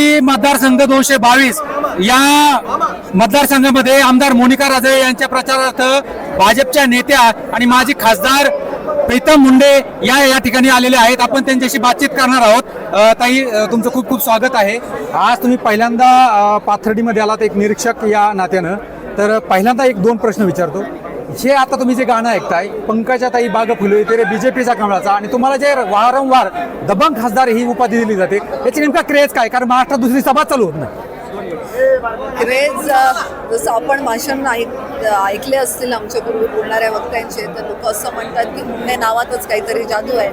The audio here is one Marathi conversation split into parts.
पाथर्डी मतदारसंघ दोनशे बावीस. या मतदारसंघामध्ये आमदार मोनिका राजे यांच्या प्रचारार्थ भाजपच्या नेत्या आणि माजी खासदार प्रीतम मुंडे या या ठिकाणी आलेले आहेत. आपण त्यांच्याशी बातचीत करणार आहोत. ताई तुमचं खूप खूप स्वागत आहे. आज तुम्ही पहिल्यांदा पाथर्डीमध्ये आलात एक निरीक्षक या नात्यानं. तर पहिल्यांदा एक दोन प्रश्न विचारतो. जे आता तुम्ही जे गाणं ऐकताय पंकजा ताई बाग फुले ते बीजेपीचा कमळाचा आणि तुम्हाला जे वारंवार दबंग खासदार ही उपाधी दिली जाते याची नेमका क्रेज काय? कारण महाराष्ट्रात दुसरी सभा चालू होत नाही. क्रेज जसं आपण भाषण ऐक ऐकले असतील आमच्या पूर्वी बोलणाऱ्या वक्त्यांचे तर लोक असं म्हणतात की मुंडे नावातच काहीतरी जादू आहे.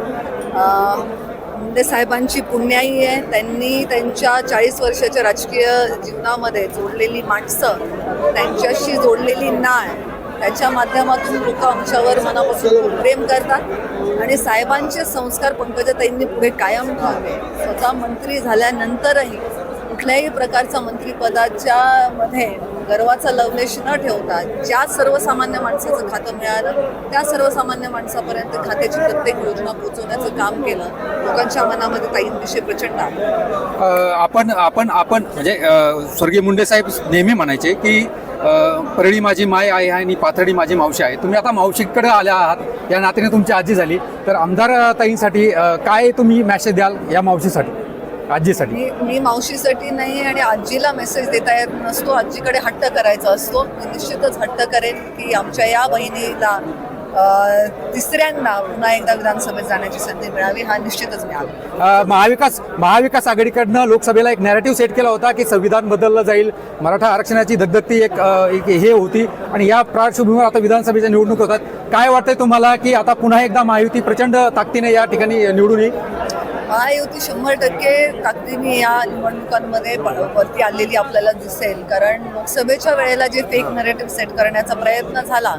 मुंडे साहेबांची पुण्याई आहे त्यांनी त्यांच्या चाळीस वर्षाच्या राजकीय जीवनामध्ये जोडलेली माणसं त्यांच्याशी जोडलेली नाळ त्याच्या माध्यमातून लोक आमच्यावर मनापासून खूप प्रेम करतात. आणि साहेबांचे संस्कार पंकजाताईंनी पुढे कायम ठेवले. स्वतः मंत्री झाल्यानंतरही कुठल्याही प्रकारचा मंत्रिपदाच्या मध्ये गर्वाचा लवलेश न ठेवता ज्या सर्वसामान्य माणसाचं खातं मिळालं त्या सर्वसामान्य माणसापर्यंत खात्याची प्रत्येक योजना पोहोचवण्याचं काम केलं लोकांच्या मनामध्ये ताईंविषयी प्रचंड आहे आपण आपण आपण म्हणजे स्वर्गीय मुंडे साहेब नेहमी म्हणायचे की परळी माझी माय आहे आणि पाथर्डी माझी मावशी आहे. तुम्ही आता मावशीकडे आल्या आहात या नात्याने तुमची आजी झाली. तर आमदार ताईंसाठी काय तुम्ही मॅसेज द्याल या मावशीसाठी? आजीसाठी? मी मी मावशीसाठी नाही आणि आजीला मेसेज देता येत नसतो. आजीकडे हट्ट करायचा असतो. मी निश्चितच हट्ट करेन की आमच्या या बहिणीला अ, तिसऱ्यांदा पुन्हा एकदा विधानसभेत जाण्याची संधी मिळावी हा निश्चितच मिळाला महाविकास महाविकास आघाडीकडनं लोकसभेला एक नॅरेटिव्ह सेट केला होता की संविधान बदललं जाईल. मराठा आरक्षणाची दगदगती एक एक हे होती आणि या पार्श्वभूमीवर आता विधानसभेच्या निवडणूक होतात. काय वाटतंय तुम्हाला की आता पुन्हा एकदा महायुती प्रचंड ताकदीने या ठिकाणी निवडून येईल? महायुती शंभर टक्के ताकदीने या निवडणुकांमध्ये वरती आलेली आपल्याला दिसेल. कारण लोकसभेच्या वेळेला जे फेक नरेटिव्ह सेट करण्याचा प्रयत्न झाला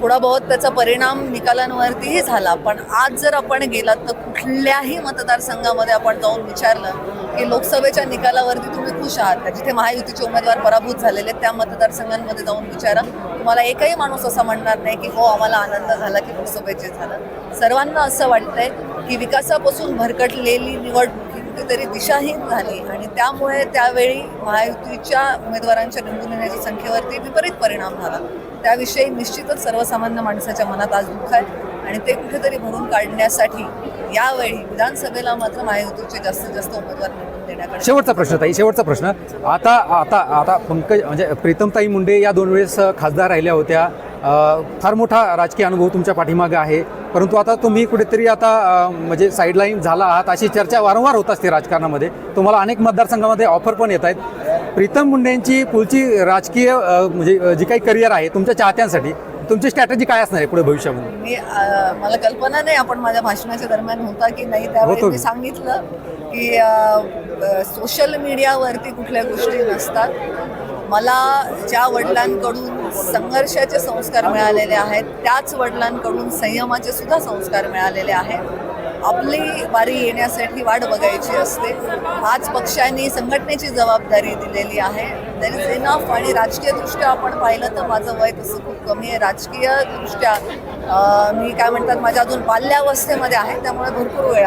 थोडा बहुत त्याचा परिणाम निकालांवरतीही झाला. पण आज जर आपण गेलात तर कुठल्याही मतदारसंघामध्ये आपण जाऊन विचारलं की लोकसभेच्या निकालावरती तुम्ही खुश आहात का? जिथे महायुतीचे उमेदवार पराभूत झालेले आहेत, त्या मतदारसंघांमध्ये जाऊन विचारा. तुम्हाला एकही माणूस असा म्हणणार नाही की हो आम्हाला आनंद झाला की लोकसभेचे झालं. सर्वांना असं वाटतंय की विकासापासून भरकटलेली निवडणूक ही कुठेतरी दिशाहीन झाली आणि त्यामुळे त्यावेळी महायुतीच्या उमेदवारांच्या निवडून येण्याच्या संख्येवरती विपरीत परिणाम झाला. त्याविषयी निश्चितच सर्वसामान्य माणसाच्या मनात आज दुःख आहे आणि ते कुठेतरी भरून काढण्यासाठी यावेळी विधानसभेला मात्र महायुतीचे जास्तीत जास्त उमेदवार निवडून देण्याकडे शेवटचा प्रश्न ताई शेवटचा प्रश्न. आता आता आता पंकज म्हणजे प्रीतमताई मुंडे या दोन वेळेस खासदार राहिल्या होत्या. फार मोठा राजकीय अनुभव तुमच्या पाठीमागे आहे. परंतु आता तुम्ही कुठेतरी आता म्हणजे साईडलाईन झाला आहात अशी चर्चा वारंवार होत असते राजकारणामध्ये. तुम्हाला अनेक मतदारसंघामध्ये ऑफर पण येत आहेत प्रीतम मुंडेंची पुढची राजकीय म्हणजे जी काही करिअर आहे तुमच्या चाहत्यांसाठी तुमची स्ट्रॅटेजी काय असणार आहे पुढे भविष्यामध्ये? मी मला कल्पना नाही आपण माझ्या भाषणाच्या दरम्यान होता की नाही. त्यावेळी होतो. मी सांगितलं की सोशल मीडियावरती कुठल्या गोष्टी नसतात. मला ज्या वडिलांकडून संघर्षाचे संस्कार मिळालेले आहेत त्याच वडिलांकडून संयमाचे सुद्धा संस्कार मिळालेले आहेत. आपली वारी येण्यासाठी वाट बघायची असते. आज पक्षांनी संघटनेची जबाबदारी दिलेली आहे. दर इज इनफ आणि राजकीयदृष्ट्या आपण पाहिलं तर माझं वय तसं खूप कमी आहे. राजकीयदृष्ट्या मी काय म्हणतात माझ्या अजून बाल्यावस्थेमध्ये आहे त्यामुळे भरपूर वेळ